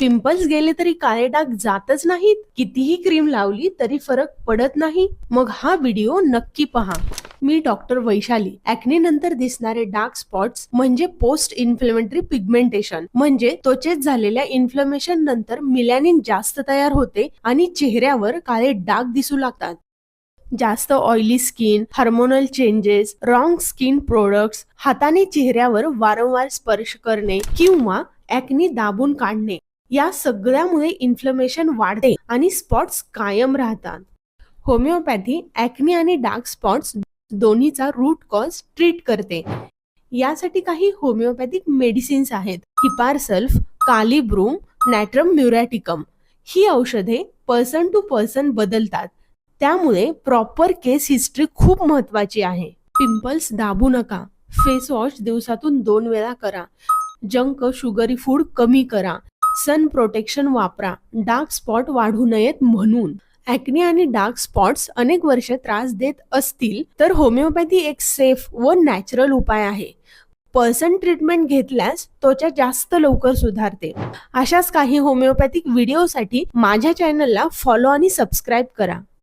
Pimples गेले तरी काळे डाग जातच नाहीत. कितीही क्रीम लावली तरी फरक पडत नाही. मग हा व्हिडिओ नक्की पहा. मी डॉक्टर वैशाली. ऍक्ने नंतर दिसणारे डार्क स्पॉट्स म्हणजे पोस्ट इन्फ्लेमेटरी पिगमेंटेशन. म्हणजे त्वचेत झालेल्या इन्फ्लमेशन नंतर मिलॅनिन जास्त तयार होते आणि चेहऱ्यावर काळे डाग दिसू लागतात. जास्त oily skin hormonal changes wrong skin products हाताने चेहऱ्यावर वारंवार स्पर्श करणे किंवा ऍक्नी दाबून काढणे. या सगळ्यामुळे इन्फ्लमेशन वाढते आणि स्पॉट्स कायम राहतात. होमिओपॅथी ऍक्नी आणि डार्क स्पॉट्स दोन्हीचा रूट कॉज ट्रीट करते. यासाठी काही होमिओपॅथिक मेडिसिन्स आहेत. हिपारसल्फ कालिब्रूम नॅट्रम म्युरॅटिकम. ही औषधे पर्सन टू पर्सन बदलतात. त्यामुळे प्रॉपर केस हिस्ट्री खूप महत्वाची आहे. पिंपल्स दाबू नका. फेस वॉश दिवसातून दोन वेळा करा. जंक शुगरी फूड कमी करा. सन प्रोटेक्शन वापरा. डार्क स्पॉट वाढू नयेत म्हणून. ॲक्ने आणि डार्क स्पॉट्स अनेक वर्ष त्रास देत असतील तर होमिओपॅथी एक सेफ व नॅचरल उपाय आहे. पर्सन ट्रीटमेंट घेतल्यास त्वचा जास्त लवकर सुधारते. अशाच काही होमिओपॅथिक व्हिडिओसाठी माझ्या चॅनलला फॉलो आणि सबस्क्राईब करा.